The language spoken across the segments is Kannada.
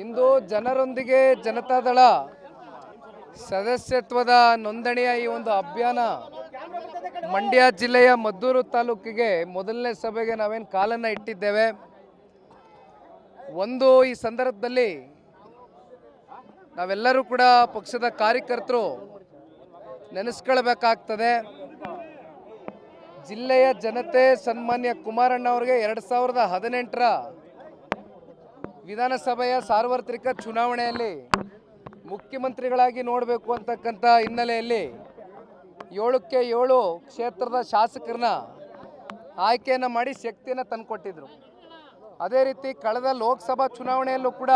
ಇಂದು ಜನರೊಂದಿಗೆ ಜನತಾದಳ ಸದಸ್ಯತ್ವದ ನೋಂದಣಿಯ ಈ ಒಂದು ಅಭಿಯಾನ ಮಂಡ್ಯ ಜಿಲ್ಲೆಯ ಮದ್ದೂರು ತಾಲೂಕಿಗೆ ಮೊದಲನೇ ಸಭೆಗೆ ನಾವೇನು ಕಾಲನ್ನು ಇಟ್ಟಿದ್ದೇವೆ. ಒಂದು ಈ ಸಂದರ್ಭದಲ್ಲಿ ನಾವೆಲ್ಲರೂ ಕೂಡ ಪಕ್ಷದ ಕಾರ್ಯಕರ್ತರು ನೆನೆಸ್ಕೊಳ್ಬೇಕಾಗ್ತದೆ. ಜಿಲ್ಲೆಯ ಜನತೆ ಸನ್ಮಾನ್ಯ ಕುಮಾರಣ್ಣ ಅವರಿಗೆ ಎರಡು ಸಾವಿರದ ಹದಿನೆಂಟರ ವಿಧಾನಸಭೆಯ ಸಾರ್ವತ್ರಿಕ ಚುನಾವಣೆಯಲ್ಲಿ ಮುಖ್ಯಮಂತ್ರಿಗಳಾಗಿ ನೋಡಬೇಕು ಅಂತಕ್ಕಂಥ ಹಿನ್ನೆಲೆಯಲ್ಲಿ ಏಳಕ್ಕೆ ಏಳು ಕ್ಷೇತ್ರದ ಶಾಸಕರನ್ನ ಆಯ್ಕೆಯನ್ನು ಮಾಡಿ ಶಕ್ತಿಯನ್ನು ತಂದುಕೊಟ್ಟಿದ್ರು. ಅದೇ ರೀತಿ ಕಳೆದ ಲೋಕಸಭಾ ಚುನಾವಣೆಯಲ್ಲೂ ಕೂಡ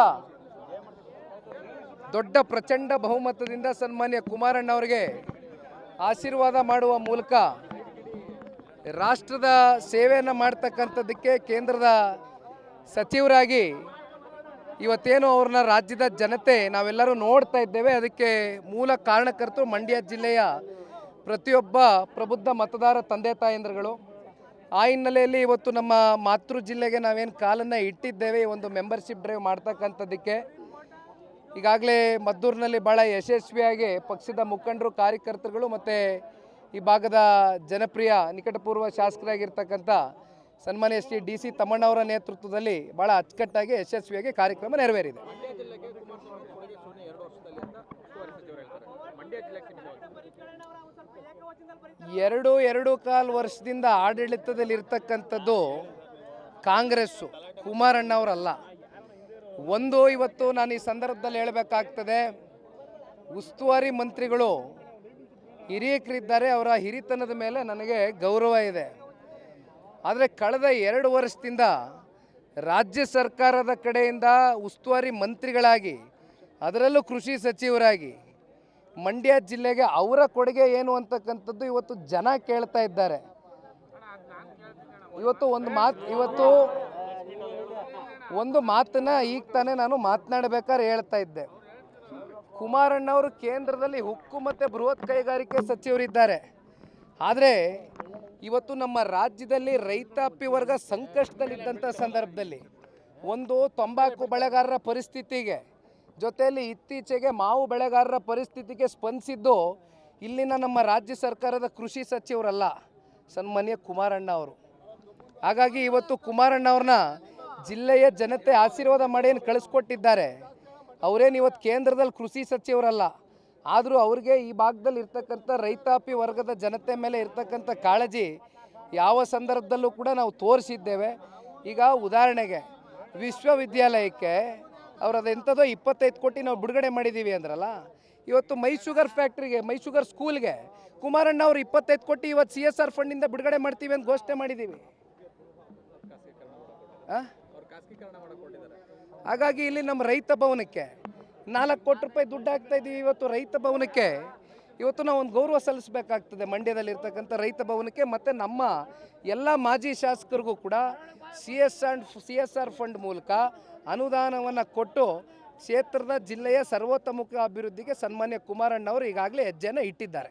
ದೊಡ್ಡ ಪ್ರಚಂಡ ಬಹುಮತದಿಂದ ಸನ್ಮಾನ್ಯ ಕುಮಾರಣ್ಣ ಅವರಿಗೆ ಆಶೀರ್ವಾದ ಮಾಡುವ ಮೂಲಕ ರಾಷ್ಟ್ರದ ಸೇವೆಯನ್ನು ಮಾಡ್ತಕ್ಕಂಥದ್ದಕ್ಕೆ ಕೇಂದ್ರದ ಸಚಿವರಾಗಿ ಇವತ್ತೇನು ಅವ್ರನ್ನ ರಾಜ್ಯದ ಜನತೆ ನಾವೆಲ್ಲರೂ ನೋಡ್ತಾ ಇದ್ದೇವೆ. ಅದಕ್ಕೆ ಮೂಲ ಕಾರಣಕರ್ತರು ಮಂಡ್ಯ ಜಿಲ್ಲೆಯ ಪ್ರತಿಯೊಬ್ಬ ಪ್ರಬುದ್ಧ ಮತದಾರ ತಂದೆ ತಾಯಂದ್ರಗಳು. ಆ ಹಿನ್ನೆಲೆಯಲ್ಲಿ ಇವತ್ತು ನಮ್ಮ ಮಾತೃ ಜಿಲ್ಲೆಗೆ ನಾವೇನು ಕಾಲನ್ನು ಇಟ್ಟಿದ್ದೇವೆ ಒಂದು ಮೆಂಬರ್ಶಿಪ್ ಡ್ರೈವ್ ಮಾಡ್ತಕ್ಕಂಥದ್ದಕ್ಕೆ. ಈಗಾಗಲೇ ಮದ್ದೂರಿನಲ್ಲಿ ಭಾಳ ಯಶಸ್ವಿಯಾಗಿ ಪಕ್ಷದ ಮುಖಂಡರು, ಕಾರ್ಯಕರ್ತರುಗಳು ಮತ್ತು ಈ ಭಾಗದ ಜನಪ್ರಿಯ ನಿಕಟಪೂರ್ವ ಶಾಸಕರಾಗಿರ್ತಕ್ಕಂಥ ಸನ್ಮಾನ್ಯ ಶ್ರೀ ಡಿ ಸಿ ತಮ್ಮಣ್ಣವರ ನೇತೃತ್ವದಲ್ಲಿ ಭಾಳ ಅಚ್ಚುಕಟ್ಟಾಗಿ ಯಶಸ್ವಿಯಾಗಿ ಕಾರ್ಯಕ್ರಮ ನೆರವೇರಿದೆ. ಎರಡು ಎರಡು ಕಾಲು ವರ್ಷದಿಂದ ಆಡಳಿತದಲ್ಲಿರ್ತಕ್ಕಂಥದ್ದು ಕಾಂಗ್ರೆಸ್ಸು ಕುಮಾರಣ್ಣವರಲ್ಲ. ಒಂದು ಇವತ್ತು ನಾನು ಈ ಸಂದರ್ಭದಲ್ಲಿ ಹೇಳಬೇಕಾಗ್ತದೆ ಉಸ್ತುವಾರಿ ಮಂತ್ರಿಗಳು ಹಿರಿಯಕರಿದ್ದಾರೆ ಅವರ ಹಿರಿತನದ ಮೇಲೆ ನನಗೆ ಗೌರವ ಇದೆ. ಆದರೆ ಕಳೆದ ಎರಡು ವರ್ಷದಿಂದ ರಾಜ್ಯ ಸರ್ಕಾರದ ಕಡೆಯಿಂದ ಉಸ್ತುವಾರಿ ಮಂತ್ರಿಗಳಾಗಿ, ಅದರಲ್ಲೂ ಕೃಷಿ ಸಚಿವರಾಗಿ, ಮಂಡ್ಯ ಜಿಲ್ಲೆಗೆ ಅವರ ಕೊಡುಗೆ ಏನು ಅಂತಕ್ಕಂಥದ್ದು ಇವತ್ತು ಜನ ಕೇಳ್ತಾ ಇದ್ದಾರೆ. ಇವತ್ತು ಒಂದು ಮಾತು, ಇವತ್ತು ಒಂದು ಮಾತನ್ನ ಈಗ ತಾನೇ ನಾನು ಮಾತನಾಡಬೇಕಾದ್ರೆ ಹೇಳ್ತಾ ಇದ್ದೆ. ಕುಮಾರಣ್ಣವರು ಕೇಂದ್ರದಲ್ಲಿ ಹುಕ್ಕು ಮತ್ತು ಬೃಹತ್ ಕೈಗಾರಿಕೆ ಸಚಿವರಿದ್ದಾರೆ. ಆದರೆ ಇವತ್ತು ನಮ್ಮ ರಾಜ್ಯದಲ್ಲಿ ರೈತಾಪಿ ವರ್ಗ ಸಂಕಷ್ಟದಲ್ಲಿದ್ದಂಥ ಸಂದರ್ಭದಲ್ಲಿ ಒಂದು ತಂಬಾಕು ಬೆಳೆಗಾರರ ಪರಿಸ್ಥಿತಿಗೆ ಜೊತೆಯಲ್ಲಿ ಇತ್ತೀಚೆಗೆ ಮಾವು ಬೆಳೆಗಾರರ ಪರಿಸ್ಥಿತಿಗೆ ಸ್ಪಂದಿಸಿದ್ದು ಇಲ್ಲಿನ ನಮ್ಮ ರಾಜ್ಯ ಸರ್ಕಾರದ ಕೃಷಿ ಸಚಿವರಲ್ಲ ಸನ್ಮಾನ್ಯ ಕುಮಾರಣ್ಣ ಅವರು. ಹಾಗಾಗಿ ಇವತ್ತು ಕುಮಾರಣ್ಣ ಅವ್ರನ್ನ ಜಿಲ್ಲೆಯ ಜನತೆ ಆಶೀರ್ವಾದ ಮಾಡಿ ಕಳಿಸ್ಕೊಟ್ಟಿದ್ದಾರೆ. ಅವರೇನು ಇವತ್ತು ಕೇಂದ್ರದಲ್ಲಿ ಕೃಷಿ ಸಚಿವರಲ್ಲ ಆದರೂ ಅವ್ರಿಗೆ ಈ ಭಾಗದಲ್ಲಿ ಇರ್ತಕ್ಕಂಥ ರೈತಾಪಿ ವರ್ಗದ ಜನತೆ ಮೇಲೆ ಇರ್ತಕ್ಕಂಥ ಕಾಳಜಿ ಯಾವ ಸಂದರ್ಭದಲ್ಲೂ ಕೂಡ ನಾವು ತೋರಿಸಿದ್ದೇವೆ. ಈಗ ಉದಾಹರಣೆಗೆ ವಿಶ್ವವಿದ್ಯಾಲಯಕ್ಕೆ ಅವ್ರು ಎಂಥದೋ ಇಪ್ಪತ್ತೈದು ಕೋಟಿ ನಾವು ಬಿಡುಗಡೆ ಮಾಡಿದ್ದೀವಿ ಅಂದ್ರಲ್ಲ, ಇವತ್ತು ಮೈ ಶುಗರ್ ಫ್ಯಾಕ್ಟ್ರಿಗೆ ಮೈ ಶುಗರ್ ಸ್ಕೂಲ್ಗೆ ಕುಮಾರಣ್ಣ ಅವರು ಇಪ್ಪತ್ತೈದು ಕೋಟಿ ಇವತ್ತು ಸಿ ಎಸ್ ಆರ್ ಫಂಡಿಂದ ಬಿಡುಗಡೆ ಮಾಡ್ತೀವಿ ಅಂತ ಘೋಷಣೆ ಮಾಡಿದ್ದೀವಿ. ಹಾಗಾಗಿ ಇಲ್ಲಿ ನಮ್ಮ ರೈತ ಭವನಕ್ಕೆ ನಾಲ್ಕು ಕೋಟಿ ರೂಪಾಯಿ ದುಡ್ಡು ಹಾಕ್ತಾ ಇದ್ದೀವಿ ಇವತ್ತು ರೈತ ಭವನಕ್ಕೆ. ಇವತ್ತು ನಾವು ಒಂದು ಗೌರವ ಸಲ್ಲಿಸಬೇಕಾಗ್ತದೆ ಮಂಡ್ಯದಲ್ಲಿರ್ತಕ್ಕಂಥ ರೈತ ಭವನಕ್ಕೆ ಮತ್ತು ನಮ್ಮ ಎಲ್ಲ ಮಾಜಿ ಶಾಸಕರಿಗೂ ಕೂಡ C S and C S R fund ಮೂಲಕ ಅನುದಾನವನ್ನು ಕೊಟ್ಟು ಕ್ಷೇತ್ರದ ಜಿಲ್ಲೆಯ ಸರ್ವತೋಮುಖ ಅಭಿವೃದ್ಧಿಗೆ ಸನ್ಮಾನ್ಯ ಕುಮಾರಣ್ಣ ಅವರು. ಈಗಾಗಲೇ ಹೆಜ್ಜೆಯನ್ನು ಇಟ್ಟಿದ್ದಾರೆ